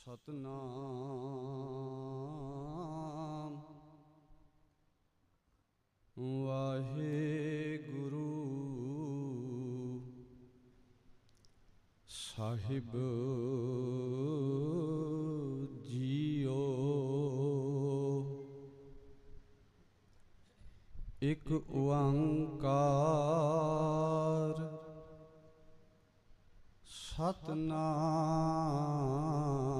ਸਤਨਾਮ। ਵਾਹਿਗੁਰੂ ਸਾਹਿਬ ਜੀਓ। ਇਕ ਓੰਕਾਰ ਸਤਨਾਮ।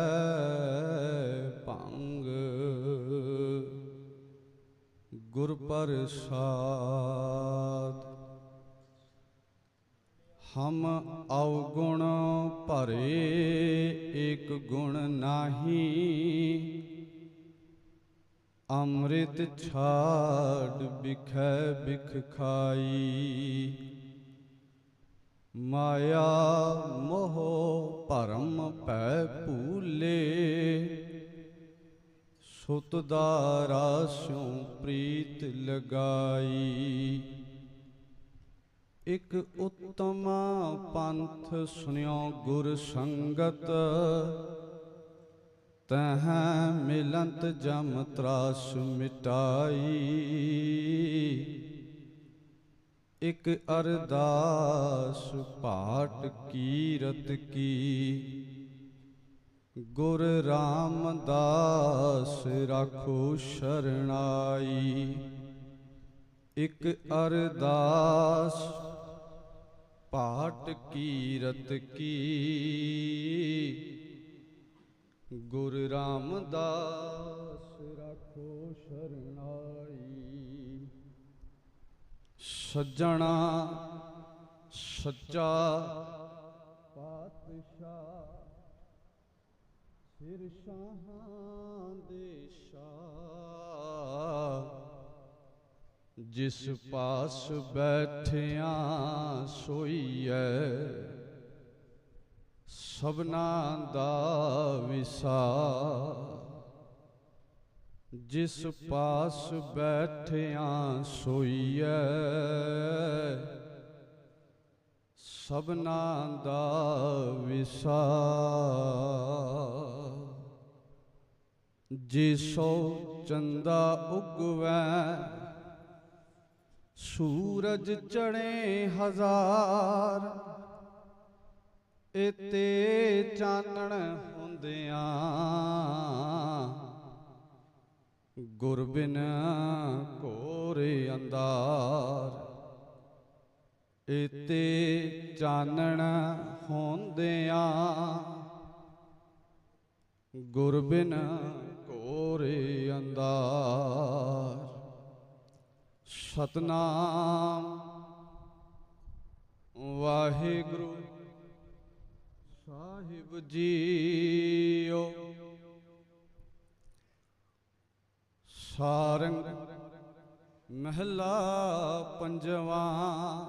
ਪ੍ਰਸਾਦ। ਹਮ ਔਗੁਣ ਭਰੇ ਏਕ ਗੁਣ ਨਾਹੀ। ਅੰਮ੍ਰਿਤ ਛਾੜ ਬਿਖੈ ਬਿਖ ਖਾਈ। ਮਾਇਆ ਮੋਹ ਭਰਮ ਪੈ ਭੂਲੇ। ਸੁਤ ਦਾ ਰਾਸਿਉ ਪ੍ਰੀਤ ਲਗਾਈ। ਇਕ ਉਤਮ ਪੰਥ ਸੁਨਿਓ ਗੁਰ ਸੰਗਤ, ਤਹ ਮਿਲੰਤ ਜਮ ਤਰਾਸ ਮਿਟਾਈ। ਇਕ ਅਰਦਾਸ ਪਾਟ ਕੀਰਤ ਕੀ ਗੁਰ ਰਾਮਦਾਸ ਰਾਖੋ ਸ਼ਰਣਾਈ ਇਕ ਅਰਦਾਸ ਪਾਟ ਕੀਰਤ ਕੀ। ਗੁਰ ਰਾਮਦਾਸ ਰਾਖੋ ਸ਼ਰਣਾਈ ਸੱਜਣਾ, ਸੱਚਾ ਪਾਤਸ਼ਾਹ। ਫਿਰ ਸ਼ਾਹਾਂ ਦੇ ਸ਼ਾਹ, ਜਿਸ ਪਾਸ ਬੈਠਿਆ ਸੋਈਐ ਸਭਨਾ ਦਾ ਵਿਸਾ ਜਿਸ ਪਾਸ ਬੈਠਿਆ ਸੋਈਐ ਸਭਨਾ ਦਾ ਵਿਸਾ ਜਿਸੋ ਚੰਦਾ ਉਗਵੈ, ਸੂਰਜ ਚੜੇ ਹਜ਼ਾਰ। ਇਤੇ ਚਾਨਣ ਹੁੰਦਿਆਂ ਗੁਰ ਬਿਨ ਘੋਰੇ ਅੰਧਾਰ। ਇਤੇ ਚਾਨਣ ਹੁੰਦਿਆਂ ਗੁਰ ਬਿਨ ਘੋਰੇ ਅੰਧਾਰ। ਸਤਨਾਮ ਵਾਹਿਗੁਰੂ ਸਾਹਿਬ ਜੀਓ। ਸਾਰੰਗ ਮਹਿਲਾ ਪੰਜਵਾਂ।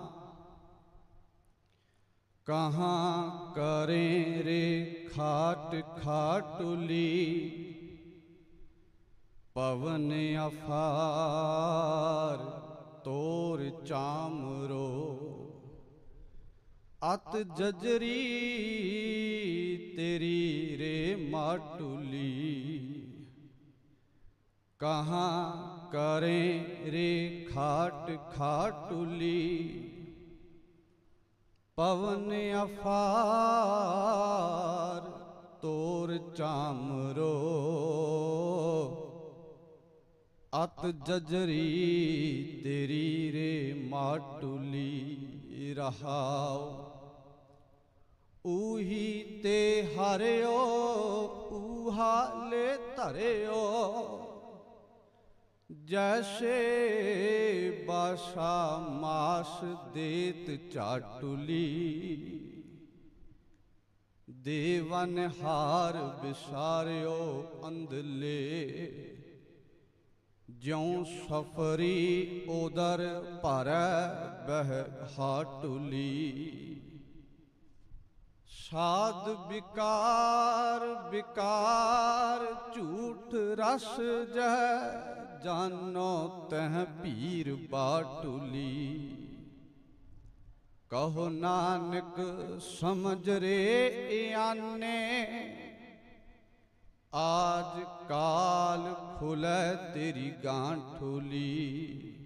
ਕਹਾਂ ਕਰੇ ਰੇ ਖਾਟ ਖਾਟੁਲੀ। ਪਵਨ ਅਫਾਰ, ਤੋਰ ਚਾਮਰੋ। ਅਤ ਜਜਰੀ ਤੇਰੀ ਰੇ ਮਾਟੁਲੀ। ਕਹਾਂ ਕਰੇ ਰੇ ਖਾਟ ਖਾਟੁਲੀ। ਪਵਨ ਅਫਾਰ, ਤੋਰ ਚਾਮਰੋ। ਅਤ ਜਜਰੀ ਤੇਰੀ ਰੇ ਮਾਟੁਲੀ ਰਹਾਓ ਊਹੀ ਤੇ ਹਰਿਓ ਊਹਾਲੇ ਧਰਿਓ। ਜੈਸੇ ਬਾਸ਼ਾ ਮਾਸ ਦੇਤ ਚਾਟੁਲੀ। ਦੇਵਨ ਹਾਰ ਵਿਸਾਰਿਓ ਅੰਧਲੇ। ਜਿਉ ਸਫਰੀ ਉਦਰ ਭਰੈ, ਬਹਿ ਹਾਟੁਲੀ। ਸਾਧ ਵਿਕਾਰ ਵਿਕਾਰ ਝੂਠ ਰਸ ਜਹ ਜਾਨੋ ਤਹ ਪੀਰ ਬਾਟੁਲੀ। ਕਹੋ ਨਾਨਕ ਸਮਝ ਰੇ ਆਨੇ ਆਜ ਕਾਲ ਖੁਲੇ ਤੇਰੀ ਗਾਂਠੁਲੀ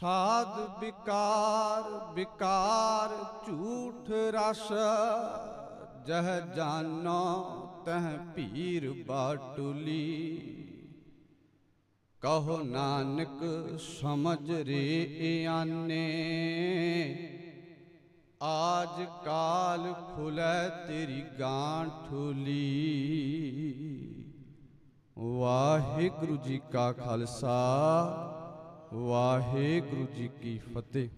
ਸਾਧ ਵਿਕਾਰ ਵਿਕਾਰ ਝੂਠ ਰਸ, ਜਹ ਜਾਨੋ ਤਹ ਪੀਰ ਬਾਟੁਲੀ। ਕਹੋ ਨਾਨਕ ਸਮਝ ਰੇ ਆਨੇ ਆਜ ਕਾਲ ਖੁਲੇ ਤੇਰੀ ਗਾਂਠੁਲੀ ਵਾਹਿਗੁਰੂ ਜੀ ਕਾ ਖਾਲਸਾ ਵਾਹਿਗੁਰੂ ਜੀ ਕੀ ਫਤਿਹ।